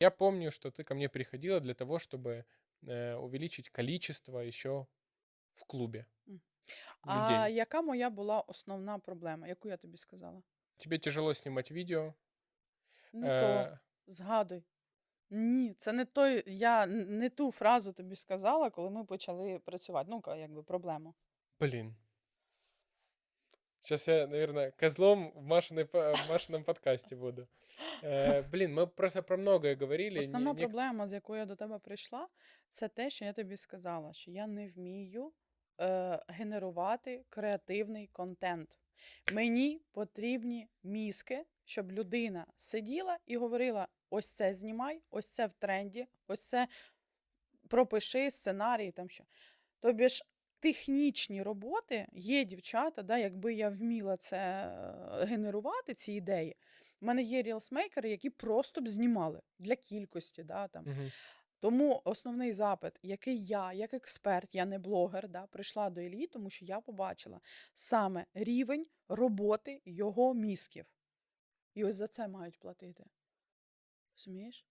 Я помню, что ты ко мне приходила для того, чтобы э, увеличить количество еще в клубе М. людей. А яка моя була основна проблема, яку я тобі сказала? Тебе тяжело снимать видео. Не то. э, Згадуй. Ні, це не той. Я н- не ту фразу тобі сказала, коли ми почали працювати. Ну, ка- якби проблему. блин. Сейчас я, наверное, козлом в Машиной по- в Машином подкасте буду. Э, блин, мы просто про многое говорили. Основна нек- проблема, з якою я до тебе прийшла, це те, що я тобі сказала, що я не вмію е, генерувати креативний контент. Мені потрібні мізки, щоб людина сиділа і говорила: ось це знімай, ось це в тренді, ось це пропиши сценарій. Там що. Тобі ж технічні роботи є дівчата, да, якби я вміла це е, генерувати, ці ідеї. У мене є рілсмейкери, які просто б знімали для кількості. Да, там. Мгм. Тому основний запит, який я, як експерт, я не блогер, да, прийшла до Іллі, тому що я побачила саме рівень роботи його мізків. І ось за це мають платити. Розумієш?